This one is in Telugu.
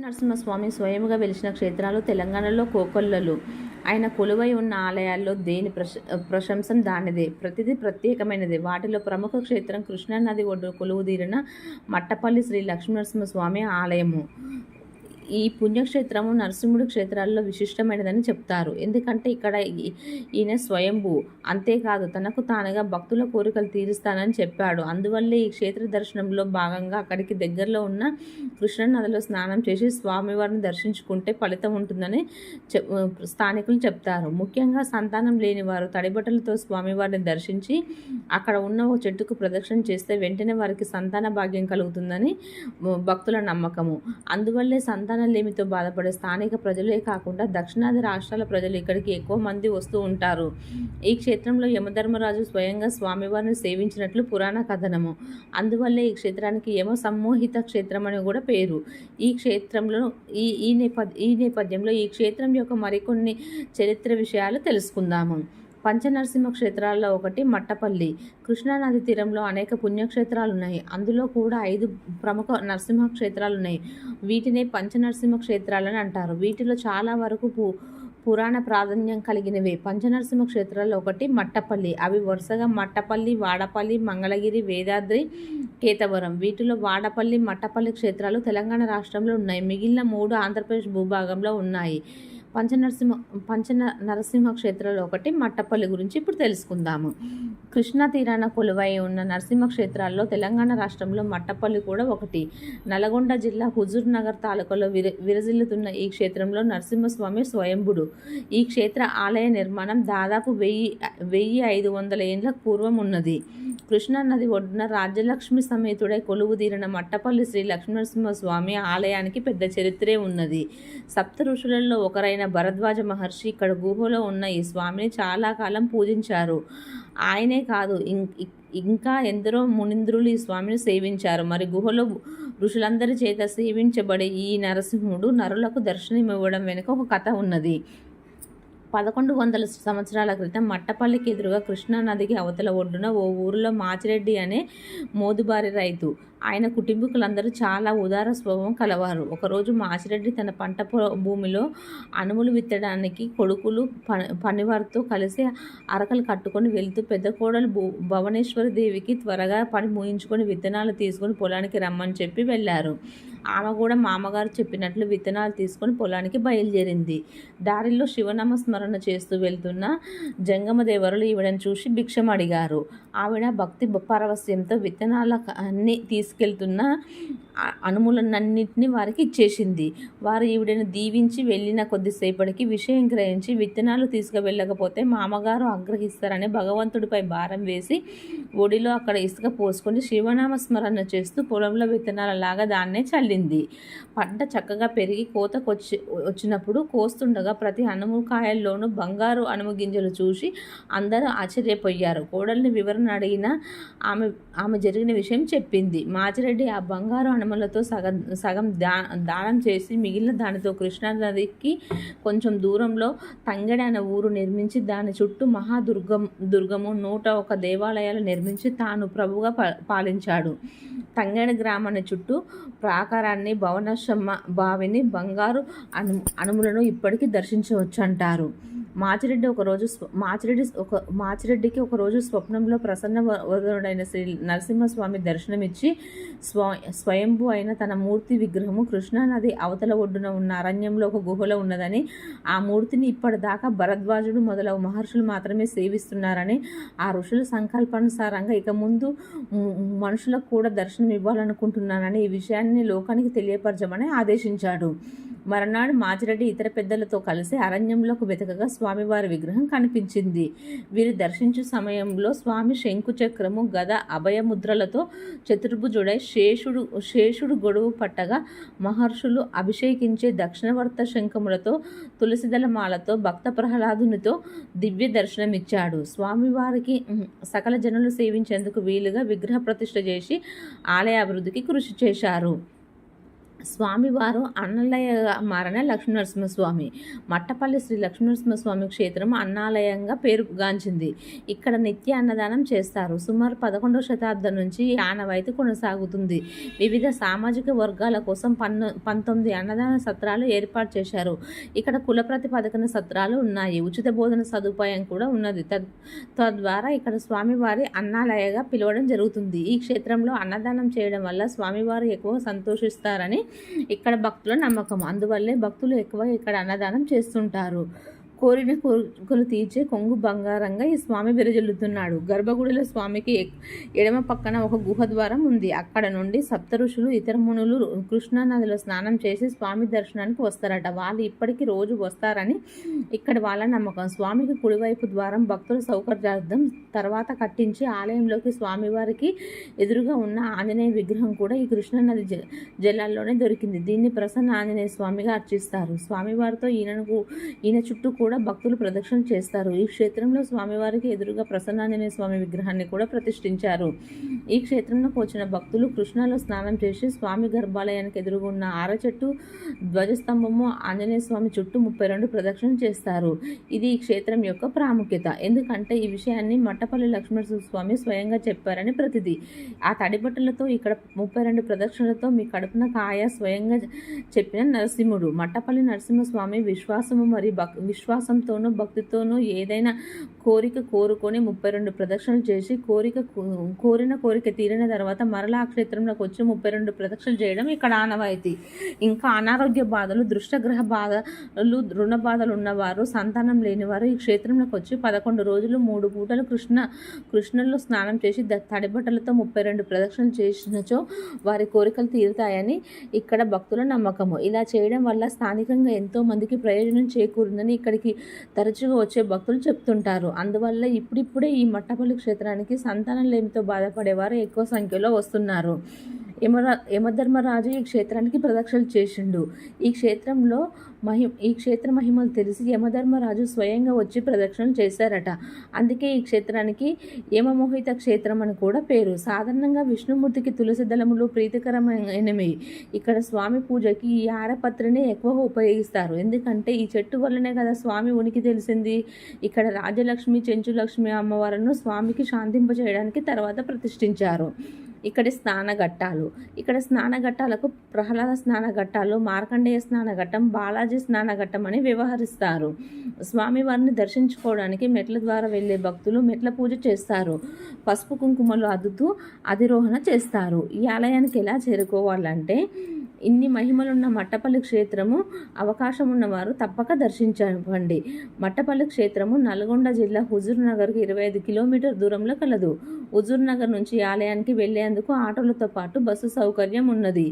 నరసింహస్వామి స్వయంగా వెలిసిన క్షేత్రాలు తెలంగాణలో కోకొల్లలు. ఆయన కొలువై ఉన్న ఆలయాల్లో దేని ప్రశ ప్రశంసం దానిదే. ప్రతిదీ ప్రత్యేకమైనదే. వాటిలో ప్రముఖ క్షేత్రం కృష్ణానది ఒడ్డు కొలువుదీరిన మట్టపల్లి శ్రీ లక్ష్మీనరసింహస్వామి ఆలయము. ఈ పుణ్యక్షేత్రము నరసింహుడి క్షేత్రాల్లో విశిష్టమైనదని చెప్తారు. ఎందుకంటే ఇక్కడ ఈ- ఈయన స్వయంభూ. అంతేకాదు తనకు తానుగా భక్తుల కోరికలు తీరుస్తానని చెప్పాడు. అందువల్లే ఈ క్షేత్ర దర్శనంలో భాగంగా అక్కడికి దగ్గరలో ఉన్న కృష్ణ నదిలో స్నానం చేసి స్వామివారిని దర్శించుకుంటే ఫలితం ఉంటుందని చెప్ స్థానికులు చెప్తారు. ముఖ్యంగా సంతానం లేని వారు తడిబట్టలతో స్వామివారిని దర్శించి అక్కడ ఉన్న ఓ చెట్టుకు ప్రదక్షిణ చేస్తే వెంటనే వారికి సంతాన భాగ్యం కలుగుతుందని భక్తుల నమ్మకము. అందువల్లే సంతాన సంతానలేమితో బాధపడే స్థానిక ప్రజలే కాకుండా దక్షిణాది రాష్ట్రాల ప్రజలు ఇక్కడికి ఎక్కువ మంది వస్తూ ఉంటారు. ఈ క్షేత్రంలో యమధర్మరాజు స్వయంగా స్వామివారిని సేవించినట్లు పురాణ కథనము. అందువల్లే ఈ క్షేత్రానికి యమ సమ్మోహిత క్షేత్రం అని కూడా పేరు. ఈ క్షేత్రంలో ఈ ఈ నేపథ్య ఈ నేపథ్యంలో ఈ క్షేత్రం యొక్క మరికొన్ని చరిత్ర విషయాలు తెలుసుకుందాము. పంచనరసింహ క్షేత్రాల్లో ఒకటి మట్టపల్లి. కృష్ణానది తీరంలో అనేక పుణ్యక్షేత్రాలు ఉన్నాయి అందులో కూడా ఐదు ప్రముఖ నరసింహ క్షేత్రాలు ఉన్నాయి వీటినే పంచనరసింహ క్షేత్రాలని అంటారు. వీటిలో చాలా వరకు పు పురాణ ప్రాధాన్యం కలిగినవే. పంచనరసింహ క్షేత్రాల్లో ఒకటి మట్టపల్లి. అవి వరుసగా మట్టపల్లి వాడపల్లి మంగళగిరి వేదాద్రి కేతవరం. వీటిలో వాడపల్లి మట్టపల్లి క్షేత్రాలు తెలంగాణ రాష్ట్రంలో ఉన్నాయి. మిగిలిన మూడు ఆంధ్రప్రదేశ్ భూభాగంలో ఉన్నాయి. పంచనరసింహ పంచ నరసింహ క్షేత్రంలో ఒకటి మట్టపల్లి గురించి ఇప్పుడు తెలుసుకుందాము. కృష్ణా తీరాన కొలువై ఉన్న నరసింహ క్షేత్రాల్లో తెలంగాణ రాష్ట్రంలో మట్టపల్లి కూడా ఒకటి. నల్గొండ జిల్లా హుజూర్ నగర్ తాలూకాలో విర విరజిల్లుతున్న ఈ క్షేత్రంలో నరసింహస్వామి స్వయంభుడు. ఈ క్షేత్ర ఆలయ నిర్మాణం దాదాపు వెయ్యి వెయ్యి ఐదు వందల ఏండ్ల పూర్వం ఉన్నది. కృష్ణా నది ఒడ్డున రాజ్యలక్ష్మి సమేతుడై కొలువు తీరిన మట్టపల్లి శ్రీ లక్ష్మీనరసింహస్వామి ఆలయానికి పెద్ద చరిత్రే ఉన్నది. సప్త ఋషులలో ఒకరైన భరద్వాజ మహర్షి ఇక్కడ గుహలో ఉన్న ఈ స్వామిని చాలా కాలం పూజించారు. ఆయనే కాదు ఇంకా ఎందరో మునింద్రులు ఈ స్వామిని సేవించారు. మరి గుహలో ఋషులందరి చేత సేవించబడే ఈ నరసింహుడు నరులకు దర్శనమివ్వడం వెనుక ఒక కథ ఉన్నది. పదకొండు వందల సంవత్సరాల క్రితం మట్టపల్లికి ఎదురుగా కృష్ణానదికి అవతల ఒడ్డున ఓ ఊరిలో మాచిరెడ్డి అనే మోదుబారి రైతు ఆయన కుటుంబీకులందరూ చాలా ఉదార స్వభావం కలవారు. ఒకరోజు మాచిరెడ్డి తన పంట భూమిలో అనుములు విత్తడానికి కొడుకులు పనివారితో కలిసి అరకలు కట్టుకొని వెళ్తూ పెద్ద కోడలు భూ భువనేశ్వరి దేవికి త్వరగా పని ముగించుకొని విత్తనాలు తీసుకొని పొలానికి రమ్మని చెప్పి వెళ్ళారు. ఆమె కూడా మామగారు చెప్పినట్లు విత్తనాలు తీసుకొని పొలానికి బయలుదేరింది. దారిలో శివనామ స్మరణ చేస్తూ వెళ్తున్న జంగమదేవరులు ఈవిడని చూసి భిక్షం అడిగారు ఆవిడ భక్తి పరవస్యంతో విత్తనాల అన్ని తీసుకెళ్తున్న ఆ- అనుములన్నింటినీ వారికి ఇచ్చేసింది. వారు ఈవిడను దీవించి వెళ్ళిన కొద్దిసేపటికి విషయం గ్రహించి విత్తనాలు తీసుకువెళ్ళకపోతే మామగారు ఆగ్రహిస్తారని భగవంతుడిపై భారం వేసి ఒడిలో అక్కడ ఇసుక పోసుకొని శివనామ స్మరణ చేస్తూ పొలంలో విత్తనాలలాగా దాన్నే చల్లింది. పంట చక్కగా పెరిగి కోతకొచ్చి వచ్చినప్పుడు కోస్తుండగా ప్రతి అనుము కాయల్లోనూ బంగారు అనుము గింజలు చూసి అందరూ ఆశ్చర్యపోయారు. కోడల్ని వివరణ అడిగిన ఆమె ఆమె జరిగిన విషయం చెప్పింది. మా మాచిరెడ్డి ఆ బంగారు అనుమలతో సగం సగం దా దానం చేసి మిగిలిన దానితో కృష్ణా నదికి కొంచెం దూరంలో తంగడి అనే ఊరు నిర్మించి దాని చుట్టూ మహాదుర్గం దుర్గము నూట ఒక దేవాలయాలు నిర్మించి తాను ప్రభువుగా పాలించాడు. తంగడి గ్రామాన్ని చుట్టూ ప్రాకారాన్ని భవనశమ్మ బావిని బంగారు అను అనుములను ఇప్పటికీ దర్శించవచ్చు అంటారు మాచిరెడ్డి ఒకరోజు మాచిరెడ్డి ఒక మాచిరెడ్డికి ఒకరోజు స్వప్నంలో ప్రసన్న వ- వదనుడైన శ్రీ నరసింహస్వామి దర్శనమిచ్చి స్వ స్వయంభూ అయిన తన మూర్తి విగ్రహము కృష్ణానది అవతల ఒడ్డున ఉన్న అరణ్యంలో ఒక గుహలో ఉన్నదని ఆ మూర్తిని ఇప్పటిదాకా భరద్వాజుడు మొదలగు మహర్షులు మాత్రమే సేవిస్తున్నారని ఆ ఋషుల సంకల్పానుసారంగా ఇక ముందు మనుషులకు కూడా దర్శనం ఇవ్వాలనుకుంటున్నానని ఈ విషయాన్ని లోకానికి తెలియపరచమని ఆదేశించాడు. మరునాడు మాచిరెడ్డి ఇతర పెద్దలతో కలిసి అరణ్యంలోకి వెతకగా స్వామివారి విగ్రహం కనిపించింది. వీరు దర్శించు సమయంలో స్వామి శంకు చక్రము గద అభయముద్రలతో చతుర్భుజుడై శేషుడు శేషుడు గొడువు పట్టగా మహర్షులు అభిషేకించే దక్షిణవర్త శంఖములతో తులసిదళమాలతో భక్త ప్రహ్లాదునితో దివ్య దర్శనమిచ్చాడు. స్వామివారికి సకల జనులు సేవించేందుకు వీలుగా విగ్రహ ప్రతిష్ఠ చేసి ఆలయ అభివృద్ధికి కృషి చేశారు. స్వామివారు అన్నలయ మారిన లక్ష్మీనరసింహస్వామి. మట్టపల్లి శ్రీ లక్ష్మీనరసింహస్వామి క్షేత్రం అన్నాలయంగా పేరుగాంచింది. ఇక్కడ నిత్య అన్నదానం చేస్తారు. సుమారు పదకొండవ శతాబ్దం నుంచి ఆనవైతి ఆనవాయితీ కొనసాగుతుంది. వివిధ సామాజిక వర్గాల కోసం పన్ను పంతొమ్మిది అన్నదాన సత్రాలు ఏర్పాటు చేశారు. ఇక్కడ కుల ప్రతిపాదకన సత్రాలు ఉన్నాయి. ఉచిత బోధన సదుపాయం కూడా ఉన్నది. తద్ తద్వారా ఇక్కడ స్వామివారి అన్నాలయగా పిలవడం జరుగుతుంది. ఈ క్షేత్రంలో అన్నదానం చేయడం వల్ల స్వామివారు ఎక్కువ సంతోషిస్తారని ఇక్కడ భక్తుల నమ్మకం. అందువల్లే భక్తులు ఎక్కువ ఇక్కడ అన్నదానం చేస్తుంటారు. కోరిన కోరికలు తీర్చే కొంగు బంగారంగా ఈ స్వామి విరజల్లుతున్నాడు. గర్భగుడిలో స్వామికి ఎడమ పక్కన ఒక గుహ ద్వారం ఉంది. అక్కడ నుండి సప్త ఋషులు ఇతర మునులు కృష్ణా నదిలో స్నానం చేసి స్వామి దర్శనానికి వస్తారట. వాళ్ళు ఇప్పటికీ రోజు వస్తారని ఇక్కడ వాళ్ళ నమ్మకం. స్వామికి కుడివైపు ద్వారం భక్తుల సౌకర్యార్థం. తర్వాత కట్టించి ఆలయంలోకి స్వామివారికి ఎదురుగా ఉన్న ఆంజనేయ విగ్రహం కూడా ఈ కృష్ణానది జ- జలాల్లోనే దొరికింది. దీన్ని ప్రసన్న ఆంజనేయ స్వామిగా అర్చిస్తారు. స్వామివారితో ఈయనకు ఈయన చుట్టూ కూడా భక్తులు ప్రదక్షిణ చేస్తారు. ఈ క్షేత్రంలో స్వామివారికి ఎదురుగా ప్రసన్నాంజనేయ స్వామి విగ్రహాన్ని కూడా ప్రతిష్ఠించారు. ఈ క్షేత్రంలోకి వచ్చిన భక్తులు కృష్ణలో స్నానం చేసి స్వామి గర్భాలయానికి ఎదురుగా ఉన్న ఆరచెట్టు ధ్వజస్తంభము ఆంజనేయ స్వామి చుట్టూ ముప్పై రెండు ప్రదక్షిణ చేస్తారు. ఇది ఈ క్షేత్రం యొక్క ప్రాముఖ్యత. ఎందుకంటే ఈ విషయాన్ని మట్టపల్లి లక్ష్మణ స్వామి స్వయంగా చెప్పారని ప్రతిది. ఆ తడిబట్టలతో ఇక్కడ ముప్పై రెండు ప్రదక్షిణలతో మీ కడుపున కాయ స్వయంగా చెప్పిన నరసింహుడు. మట్టపల్లి నరసింహస్వామి విశ్వాసము మరియు భక్ విశ్వాసంతోనూ భక్తితోనూ ఏదైనా కోరిక కోరుకొని ముప్పై రెండు ప్రదక్షిణలు చేసి కోరిక కోరిన కోరిక తీరిన తర్వాత మరలా ఆ క్షేత్రంలోకి వచ్చి ముప్పై రెండు ప్రదక్షిణలు చేయడం ఇక్కడ ఆనవాయితీ. ఇంకా అనారోగ్య బాధలు దృష్టగ్రహ బాధలు రుణ బాధలు ఉన్నవారు సంతానం లేనివారు ఈ క్షేత్రంలోకి వచ్చి పదకొండు రోజులు మూడు పూటలు కృష్ణ కృష్ణలో స్నానం చేసి తడిబట్టలతో ముప్పై రెండు ప్రదక్షిణలు చేసినచో వారి కోరికలు తీరుతాయని ఇక్కడ భక్తుల నమ్మకము. ఇలా చేయడం వల్ల స్థానికంగా ఎంతో మందికి ప్రయోజనం చేకూరిందని ఇక్కడికి తరచుగా వచ్చే భక్తులు చెప్తుంటారు. అందువల్ల ఇప్పుడిప్పుడే ఈ మట్టపల్లి క్షేత్రానికి సంతానం లేమితో బాధపడేవారు ఎక్కువ సంఖ్యలో వస్తున్నారు. యమరా యమధర్మరాజు ఈ క్షేత్రానికి ప్రదక్షిణలు చేసిండు. ఈ క్షేత్రంలో మహి ఈ క్షేత్ర మహిమలు తెలిసి యమధర్మరాజు స్వయంగా వచ్చి ప్రదక్షిణలు చేశారట. అందుకే ఈ క్షేత్రానికి యమమోహిత క్షేత్రం అని కూడా పేరు. సాధారణంగా విష్ణుమూర్తికి తులసి దళములు ప్రీతికరమైనవి. ఇక్కడ స్వామి పూజకి ఈ ఆరపత్రిని ఎక్కువగా ఉపయోగిస్తారు. ఎందుకంటే ఈ చెట్టు వల్లనే కదా స్వామి ఉనికి తెలిసింది. ఇక్కడ రాజలక్ష్మి చెంచులక్ష్మి అమ్మవారిను స్వామికి శాంతింపజేయడానికి తర్వాత ప్రతిష్ఠించారు. ఇక్కడ స్నానఘట్టాలు. ఇక్కడ స్నానఘట్టాలకు ప్రహ్లాద స్నానఘట్టాలు మార్కండేయ స్నానఘట్టం బాలాజీ స్నానఘట్టం అని వ్యవహరిస్తారు. స్వామివారిని దర్శించుకోవడానికి మెట్ల ద్వారా వెళ్ళే భక్తులు మెట్ల పూజ చేస్తారు. పసుపు కుంకుమలు అద్దుతూ అధిరోహణ చేస్తారు. ఈ ఆలయానికి ఎలా చేరుకోవాలంటే ఇన్ని మహిమలున్న మట్టపల్లి క్షేత్రము అవకాశం ఉన్నవారు తప్పక దర్శించండి. మట్టపల్లి క్షేత్రము నల్గొండ జిల్లా హుజూర్ నగర్కి ఇరవై ఐదు కిలోమీటర్ దూరంలో కలదు. హుజూర్ నగర్ నుంచి ఆలయానికి వెళ్ళేందుకు ఆటోలతో పాటు బస్సు సౌకర్యం ఉన్నది